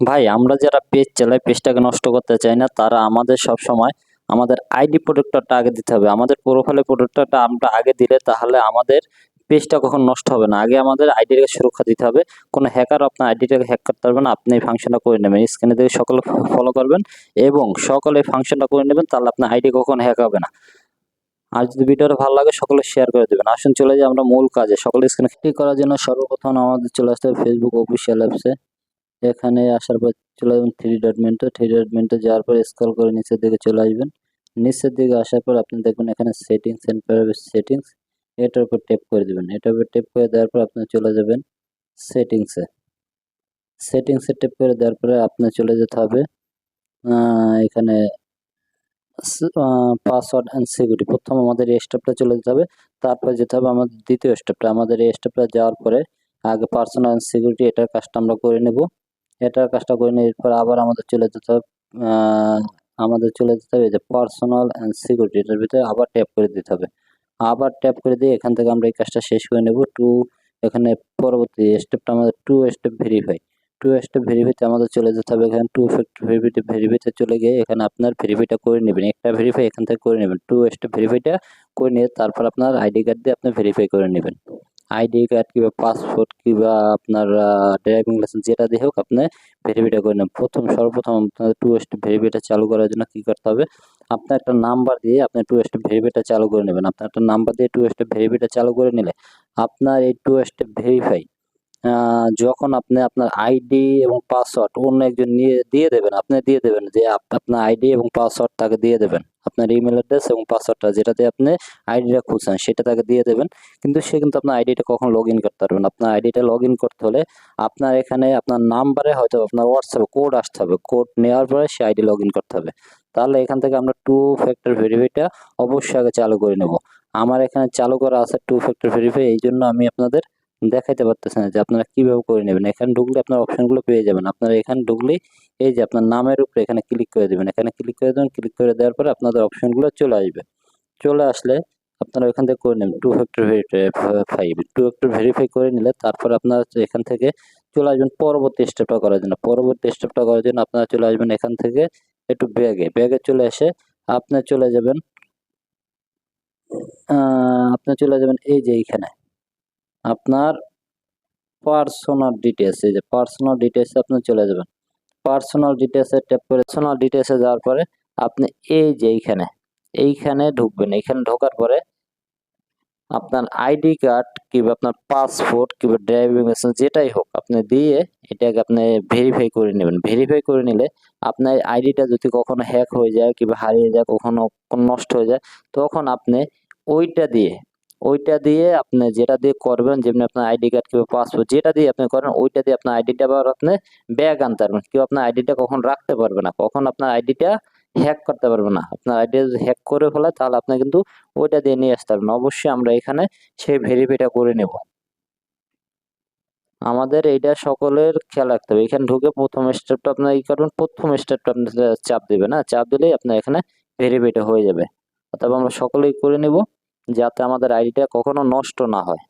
ভাই, আমরা যারা পেজ চালাই পেজটাকে নষ্ট করতে চাই না, তারা আমাদের সব সময় আমাদের আইডি প্রোটেক্টরটা আগে দিতে হবে। আমাদের প্রোফাইলে প্রোটেক্টরটা আমরা আগে দিলে তাহলে আমাদের পেজটা কখন নষ্ট হবে না। আগে আমাদের আইডিটাকে সুরক্ষা দিতে হবে। কোনো হ্যাকার আপনার আইডিটাকে হ্যাক করতে পারবে না, আপনি এই ফাংশনটা করে নেবেন। স্ক্রিনে দেখে সকলে ফলো করবেন এবং সকলে এই ফাংশনটা করে নেবেন, তাহলে আপনার আইডি কখন হ্যাক হবে না। আর যদি ভিডিওটা ভালো লাগে, সকলে শেয়ার করে দেবেন। আসুন চলে যাই আমরা মূল কাজে। সকলে স্ক্রিনে করার জন্য সর্বপ্রথম আমাদের চলে আসতে হবে ফেসবুক অফিসিয়াল অ্যাপসে এখানে আসার পর চলে যাবেন থ্রি ডট মেন্টে থ্রি ডট মেন্টে যাওয়ার পর স্ক্রল করে নিচের দিকে চলে আসবেন। নিচের দিকে আসার পর আপনি দেখবেন এখানে সেটিংস এন্ড প্রাইভেট সেটিংস এটার উপর টেপ করে দেবেন। এটার উপর টেপ করে দেওয়ার পর আপনি চলে যাবেন সেটিংসে সেটিংসে টেপ করে দেওয়ার পরে আপনার চলে যেতে হবে এখানে পাসওয়ার্ড অ্যান্ড সিকিউরিটি প্রথম আমাদের এই স্টেপটা চলে যেতে হবে, তারপর যেতে হবে আমাদের দ্বিতীয় স্টেপটা আমাদের এই স্টেপটা যাওয়ার পরে আগে পার্সোনাল অ্যান্ড সিকিউরিটি এটার কাজটা আমরা করে নেব। এটার কাজটা করে নিয়ে এরপর আবার আমাদের চলে যেতে হবে আমাদের চলে যেতে হবে যে পার্সোনাল অ্যান্ড সিকিউরিটি এটার ভিতরে আবার ট্যাপ করে দিতে হবে। আবার ট্যাপ করে দিয়ে এখান থেকে আমরা এই কাজটা শেষ করে নেব। টু এখানে পরবর্তী স্টেপটা আমাদের two step verify two step ভেরিফাইতে আমাদের চলে যেতে হবে। এখানে টু ফ্যাক্টর ভেরিফাইতে ভেরিফাইতে চলে গিয়ে এখানে আপনার ভেরিফাইটা করে নেবেন। একটা ভেরিফাই এখান থেকে করে নেবেন। টু স্টেপ ভেরিফাইটা করে নিয়ে তারপর আপনার আইডি কার্ড দিয়ে আপনি ভেরিফাই করে নেবেন। আইডি কার্ড কিংবা পাসপোর্ট কিংবা আপনার ড্রাইভিং লাইসেন্স যেটা দিয়ে হোক আপনি ভেরিফাইটা করে নেন। প্রথম, সর্বপ্রথম আপনার টু স্টেপ ভেরিফাইটা চালু করার জন্য কী করতে হবে? আপনার একটা নাম্বার দিয়ে আপনি টু স্টেপ ভেরিফাইটা চালু করে নেবেন। আপনার একটা নাম্বার দিয়ে টু স্টেপ ভেরিফাইটা চালু করে নিলে আপনার এই টু স্টেপ ভেরিফাই যখন আপনি আপনার আইডি এবং পাসওয়ার্ড অন্য একজন নিয়ে, দিয়ে দেবেন, আপনি দিয়ে দেবেন যে আপ- আপনার আইডি এবং পাসওয়ার্ড তাকে দিয়ে দেবেন। আপনার ইমেল অ্যাড্রেস এবং পাসওয়ার্ডটা যেটাতে আপনি আইডিটা খুঁজছেন সেটা তাকে দিয়ে দেবেন। কিন্তু সে কিন্তু আপনার আইডিটা কখন লগ ইন করতে পারবেন আপনার আইডিটা লগ ইন করতে হলে আপনার এখানে আপনার নাম্বারে হয়তো আপনার হোয়াটসঅ্যাপে কোড আসতে হবে। কোড নেওয়ার পরে সে আইডি লগ ইন করতে হবে। তাহলে এখান থেকে আমরা টু ফ্যাক্টর ভেরিফাইটা অবশ্যই আগে চালু করে নেব। আমার এখানে চালু করা আছে টু ফ্যাক্টর ভেরিফাই এই জন্য আমি আপনাদের দেখাইতে পারতেছে না যে আপনারা কীভাবে করে নেবেন। এখানে ঢুকলে আপনার অপশনগুলো পেয়ে যাবেন। আপনারা এখানে ঢুকলেই এই যে আপনার নামের উপরে এখানে ক্লিক করে দেবেন। এখানে ক্লিক করে দেবেন। ক্লিক করে দেওয়ার পরে আপনাদের অপশনগুলো চলে আসবে। চলে আসলে আপনারা এখান থেকে করে নেবেন। Two factor verify two factor verify করে নিলে তারপর আপনারা এখান থেকে চলে আসবেন পরবর্তী স্টেপটা করার জন্য। পরবর্তী স্টেপটা করার জন্য আপনারা চলে আসবেন এখান থেকে একটু ব্যাগে ব্যাগে চলে এসে আপনি চলে যাবেন আপনি চলে যাবেন এই যে এইখানে। আপনার পার্সোনাল ডিটেলস এই যে পার্সোনাল ডিটেলসে আপনি চলে যাবেন। পার্সোনাল ডিটেলসে ট্যাপ করে পার্সোনাল ডিটেলসে যাওয়ার পরে আপনি এই যে এইখানে এইখানে ঢুকবেন। এইখানে ঢোকার পরে আপনার আইডি কার্ড কিংবা আপনার পাসপোর্ট কিংবা ড্রাইভিং লাইসেন্স যেটাই হোক, আপনি দিয়ে এটাকে আপনি ভেরিফাই করে নেবেন। ভেরিফাই করে নিলে আপনার আইডিটা যদি কখনো হ্যাক হয়ে যায় কিংবা হারিয়ে যায়, কখনো নষ্ট হয়ে যায়, তখন আপনি ওইটা দিয়ে ওইটা দিয়ে আপনি যেটা দিয়ে করবেন, যেমনি আপনার আইডি কার্ড কিংবা পাসপোর্ট যেটা দিয়ে আপনি করেন, ওইটা দিয়ে আপনার আইডিটা আবার আপনি ব্যাগ আনতে পারবেন। কেউ আপনার আইডিটা কখন রাখতে পারবে না, কখন আপনার আইডিটা হ্যাক করতে পারবে না। আপনার আইডি যদি হ্যাক করে ফেলে, তাহলে আপনি কিন্তু ওইটা দিয়ে নিয়ে আসতে পারবেন। অবশ্যই আমরা এখানে সেই ভেরিফাইটা করে নেব। আমাদের এইটা সকলের খেয়াল রাখতে হবে। এখানে ঢুকে প্রথম স্টেপটা আপনার ই করবেন, প্রথম স্টেপটা আপনি চাপ দেবেন না। চাপ দিলেই আপনার এখানে ভেরিফাইটা হয়ে যাবে। অথবা আমরা সকলেই করে নেব। যাতে আমাদের আইডিটা কখনো নষ্ট না হয়।